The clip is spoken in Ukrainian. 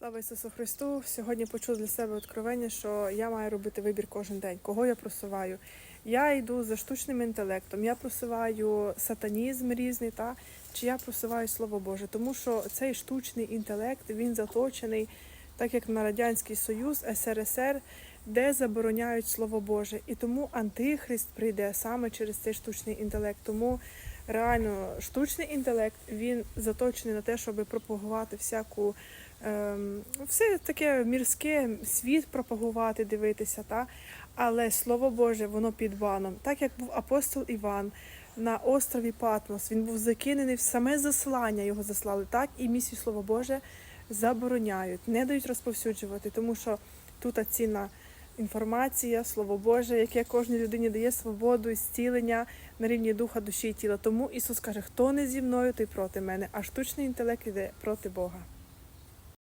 Слава Ісусу Христу! Сьогодні почув для себе откровення, що я маю робити вибір кожен день, кого я просуваю. Я йду за штучним інтелектом, я просуваю сатанізм різний, та чи я просуваю Слово Боже, тому що цей штучний інтелект він заточений, так як на Радянський Союз, СРСР, де забороняють Слово Боже. І тому Антихрист прийде саме через цей штучний інтелект. Тому реально штучний інтелект він заточений на те, щоб пропагувати всяку ем, все таке мірське світ пропагувати, дивитися, та але слово Боже, воно під баном, так як був апостол Іван. На острові Патмос він був закинений в саме заслання, його заслали так, і місію Слово Боже забороняють, не дають розповсюджувати, тому що тут цінна інформація, Слово Боже, яке кожній людині дає свободу і зцілення на рівні духа, душі і тіла. Тому Ісус каже, хто не зі мною, той проти мене, а штучний інтелект іде проти Бога.